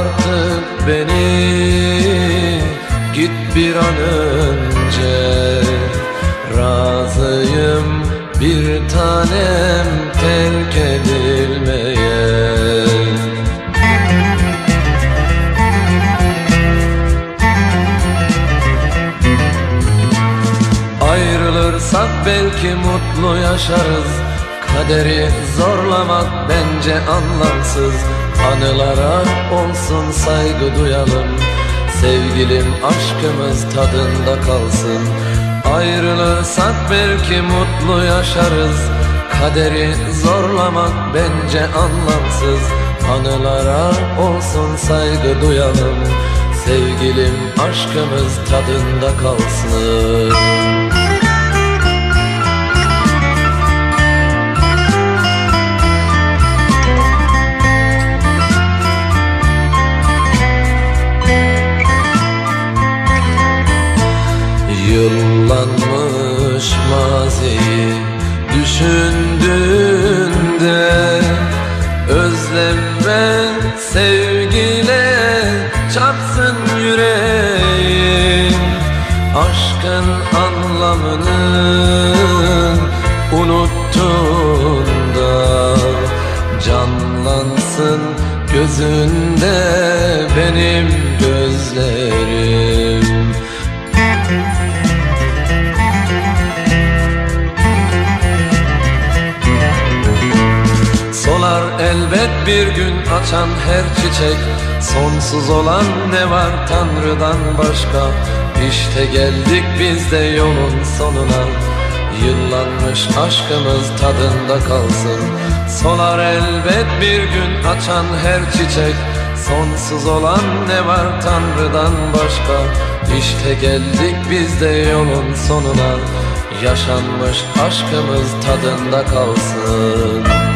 artık beni. Git bir an önce. Razıyım bir tanem terk edilmeye. Ayrılırsak belki mutlu yaşarız. Kaderi zorlamak bence anlamsız Anılara olsun saygı duyalım. Sevgilim aşkımız tadında kalsın. Ayrılırsak belki mutlu yaşarız. Kaderi zorlamak bence anlamsız. Anılara olsun saygı duyalım. Sevgilim aşkımız tadında kalsın düşündüğünde Özlem ve sevgiyle çarpsın yüreğin Aşkın anlamını unuttuğunda Canlansın gözünde benim gözlerim elbet bir gün açan her çiçek Sonsuz olan ne var Tanrı'dan başka? İşte geldik biz de yolun sonuna. Yıllanmış aşkımız tadında kalsın. Solar elbet bir gün açan her çiçek Sonsuz olan ne var Tanrı'dan başka? İşte geldik biz de yolun sonuna. Yaşanmış aşkımız tadında kalsın